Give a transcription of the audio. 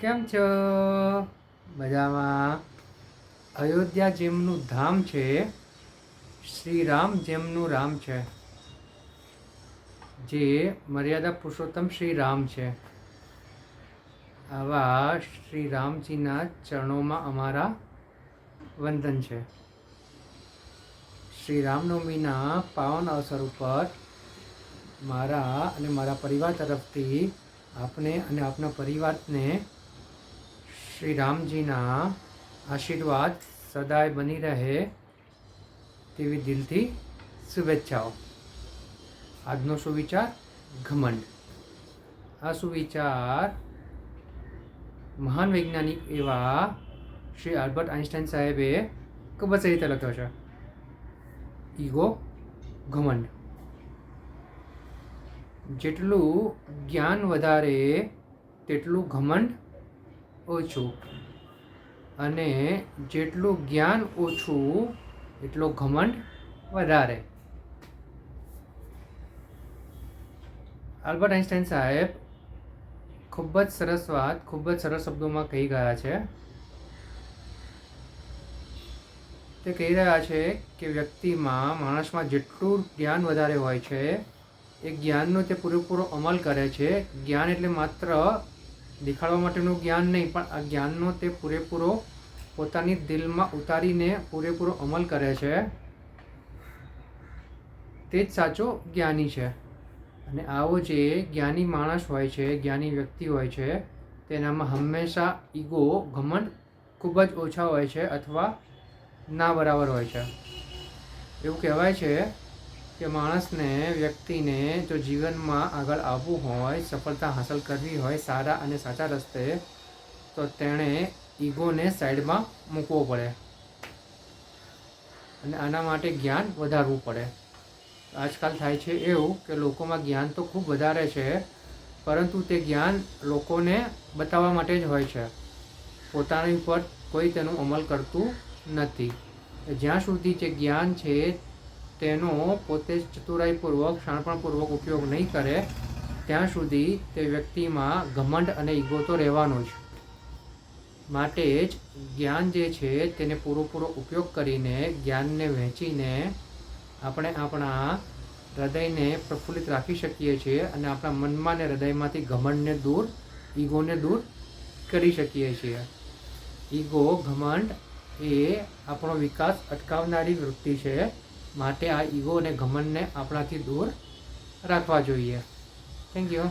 કેમ છો? મજામાં. અયોધ્યા જેમનું ધામ છે શ્રી રામ જેમનું રામ છે, જે મર્યાદા પુરુષોત્તમ શ્રી રામ છે. આવા શ્રી રામજીના ચરણોમાં અમારા વંદન છે. શ્રી રામનવમીના પાવન અવસર ઉપર મારા અને મારા પરિવાર તરફથી આપને અને આપના પરિવારને શ્રી રામજીના આશીર્વાદ સદાય બની રહે તેવી દિલથી શુભેચ્છાઓ. આજનો સુવિચાર ઘમંડ. આ સુવિચાર મહાન વૈજ્ઞાનિક એવા શ્રી આલ્બર્ટ આઇન્સ્ટાઈન સાહેબે ખૂબ જ રીતે લખ્યો છે. ઈગો, ઘમંડ. જેટલું જ્ઞાન વધારે, તેટલું ઘમંડ ઓછું. અને જેટલું જ્ઞાન ઓછું, એટલો ઘમંડ વધારે. આલ્બર્ટ આઇન્સ્ટાઈન સાહેબ ખૂબ જ સરસ વાત, ખૂબ જ સરસ શબ્દોમાં કહી ગયા છે. તે કહી રહ્યા છે કે વ્યક્તિમાં, માણસમાં જેટલું જ્ઞાન વધારે હોય છે, એ જ્ઞાનનો તે પૂરેપૂરો અમલ કરે છે. જ્ઞાન એટલે માત્ર દેખાડવા માટેનું જ્ઞાન નહીં, પણ આ જ્ઞાનનો તે પૂરેપૂરો પોતાની દિલમાં ઉતારીને પૂરેપૂરો અમલ કરે છે. તે જ સાચો જ્ઞાની છે. અને આવો જે જ્ઞાની માણસ હોય છે, જ્ઞાની વ્યક્તિ હોય છે, તેનામાં હંમેશા ઈગો, ઘમંડ ખૂબ જ ઓછા હોય છે અથવા ના બરાબર હોય છે. એવું કહેવાય છે કે માણસને, વ્યક્તિને જો જીવનમાં આગળ આવવું હોય, સફળતા હાંસલ કરવી હોય, સારા અને સાચા રસ્તે, તો તેણે ઈગોને સાઈડમાં મૂકવો પડે. અને આના માટે જ્ઞાન વધારવું પડે. આજકાલ થાય છે એવું કે લોકોમાં જ્ઞાન તો ખૂબ વધારે છે, પરંતુ તે જ્ઞાન લોકોને બતાવવા માટે જ હોય છે. પોતાની ઉપર કોઈ તેનું અમલ કરતું નથી. જ્યાં સુધી જે જ્ઞાન છે તેનો પોતે ચતુરાઈપૂર્વક શાણપણપૂર્વક ઉપયોગ નહીં કરે. ત્યાં સુધી તે વ્યક્તિમાં ઘમંડ અને ઈગો તો રહેવાનો જ. માટે જ જ્ઞાન જે છે તેને પૂરેપૂરો ઉપયોગ કરીને જ્ઞાનને વહેંચીને આપણે આપણા હૃદયને પ્રફુલ્લિત રાખી શકીએ છીએ અને આપણા મનમાં ને હૃદયમાંથી ઘમંડને દૂર, ઈગોને દૂર કરી શકીએ છીએ. ઈગો, ઘમંડ એ આપણો વિકાસ અટકાવનારી વૃત્તિ છે. માટે આ ઈગો અને ઘમંડને આપણાથી દૂર રાખવા જોઈએ. Thank you